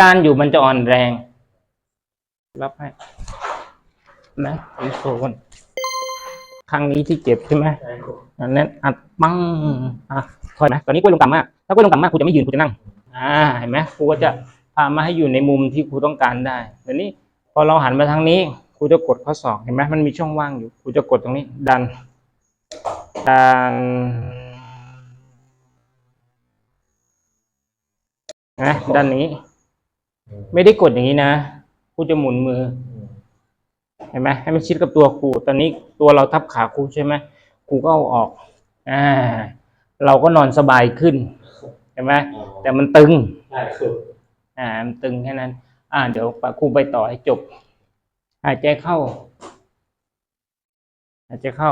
การอยู่มันจะอ่อนแรง รับให้นะอีโซนครั้งนี้ที่เจ็บใช่ไหมอันนั้นอัดปังอะถอยไหมตอนนี้กล้วยลงต่ำมากถ้ากล้วยลงต่ำมากครูจะไม่ยืนครูจะนั่ง อ่าเห็นไหมครูก็จะพามาให้อยู่ในมุมที่ครูต้องการได้เดี๋ยวนี้พอเราหันมาทางนี้ครูจะกดข้อศอกเห็นไหมมันมีช่องว่างอยู่ครูจะกดตรงนี้ ดันดันนะดันอย่างนี้ ไม่ได้กดอย่างนี้นะครูจะหมุนมือเห็นไหมให้มันชิดกับตัวครูตอนนี้ตัวเราทับขาครูใช่ไหมครูก็เอาออก อ่า เราก็นอนสบายขึ้นเห็นไหมแต่มันตึงใช่คืออ่ามันตึงแค่นั้น อ่า เดี๋ยวปะครูไปต่อให้จบหายใจเข้าหายใจเข้า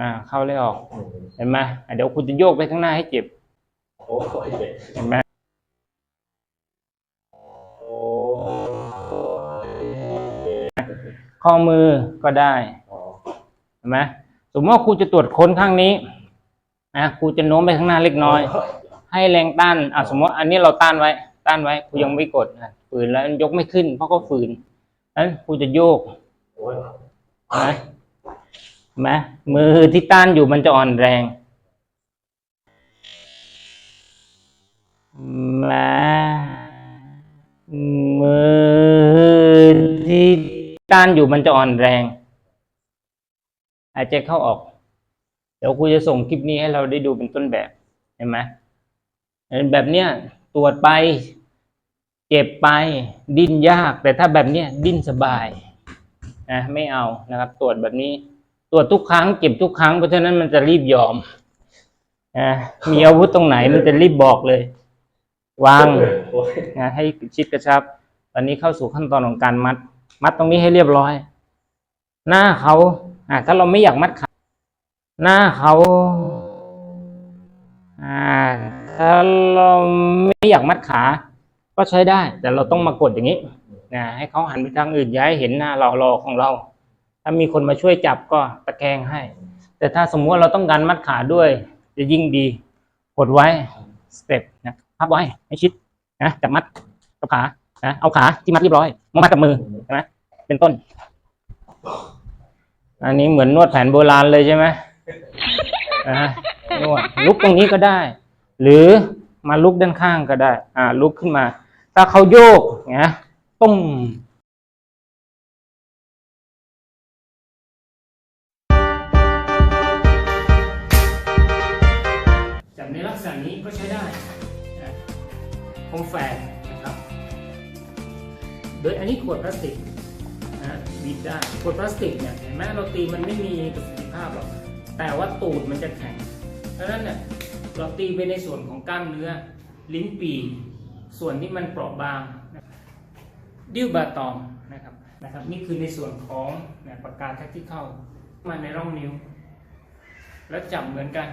อ่า เข้าเลยออก เห็นไหมอะเดี๋ยวคุณจะโยกไปข้างหน้าให้เจ็บโอ้ยเจ็บเห็นไหม ข้อมือก็ได้เห็นไหมสมมติว่าครูจะตรวจค้นข้างนี้นะครูจะโน้มไปข้างหน้าเล็กน้อย ให้แรงต้านอะสมมติ อันนี้เราต้านไว้ ต้านไว้ครูยังไม่กดนะฝืนแล้วยกไม่ขึ้น เพราะเขาฝืนนั้นครูจะโยกเห็นไหมเห็นไหมมือที่ต้านอยู่มันจะอ่อนแรงมาานอยู่มันจะอ่อนแรงหายใจเข้าออก เดี๋ยวครูจะส่งคลิปนี้ให้เราได้ดูเป็นต้นแบบเห็นไหมแบบเนี้ยตรวจไป เจ็บไป ดิ้นยาก แต่ถ้าแบบเนี้ยดิ้นสบายนะไม่เอานะครับ ตรวจแบบนี้ ตรวจทุกครั้งเก็บทุกครั้งเพราะฉะนั้นมันจะรีบยอมนะมีอาวุธตรงไหนมันจะรีบบอกเลย วางโอ้ยนะให้ชิดกระชับ ตอนนี้เข้าสู่ขั้นตอนของการมัด มัดตรงนี้ให้เรียบร้อย หน้าเขาอ่าถ้าเราไม่อยากมัดขาหน้าเขาอ่าถ้าเราไม่อยากมัดขา ก็ใช้ได้ แต่เราต้องมากดอย่างนี้นะให้เขาหันไปทางอื่นย่าให้เห็นหน้าเรารอของเรา ถ้ามีคนมาช่วยจับก็ตะแคงให้ แต่ถ้าสมมติว่าเราต้องการมัดขาด้วย จะยิ่งดีกดไว้สเต็ปนะพับไว้ให้ชิดนะจับมัดกับขานะเอาขาที่มัดเรียบร้อยมามัดกับมือ เป็นต้น อันนี้เหมือนนวดแผนโบราณเลยใช่ไหมนะนวดลุกตรงนี้ก็ได้ หรือมาลุกด้านข้างก็ได้ อ่า ลุกขึ้นมา ถ้าเขาโยกนะตุ้มจับในลักษณะนี้ก็ใช้ได้คมแฝกนะครับ โดยอันนี้ขวดพลาสติก นะบีบได้ขวดพลาสติกเนี่ยเห็นไหมเราตีมันไม่มีประสิทธิภาพหรอกแต่ว่าตูดมันจะแข็งเพราะนั้นเนี่ยเราตีไปในส่วนของกล้ามเนื้อลิ้นปีส่วนที่มันเปราะบางดิ้วบาตองนะครับนะครับ นี่คือในส่วนของนี่ยปากกาแท็กที่เข้ามาในร่องนิ้ว แล้วจับเหมือนกัน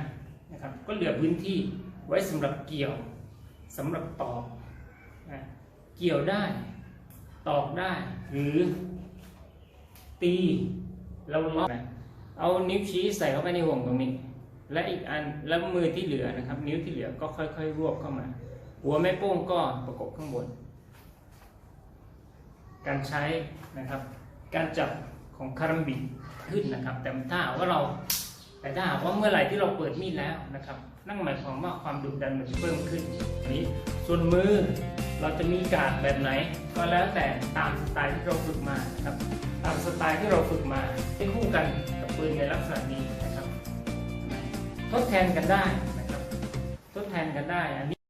นะครับก็เหลือพื้นที่ไว้สำหรับเกี่ยวสำหรับตอกนะเกี่ยวได้ ตอกได้หรือ ตีเราล็อกนะเอานิ้วชี้ใส่เข้าไปในห่วงตรงนี้ และอีกอันแล้วมือที่เหลือนะครับ นิ้วที่เหลือก็ค่อยๆ รวบเข้ามา หัวแม่โป้งก็ประกบข้างบน การใช้นะครับ การจับของคารัมบิขึ้นนะครับ แต่ถ้าหากว่าเราแต่ถ้าหากว่าเมื่อไหร่ที่เราเปิดมีดแล้วนะครับ นั่นหมายความว่าความดุดันมันจะเพิ่มขึ้นนนี้ส่วนมือ เราจะมีการดแบบไหน ก็แล้วแต่ตามสไตล์ที่เราฝึกมาครับ ตามสไตล์ที่เราฝึกมาให้คู่กันกับปืนในลักษณะนี้นะครับ ทดแทนกันได้นะครับ ทดแทนกันได้อันนี้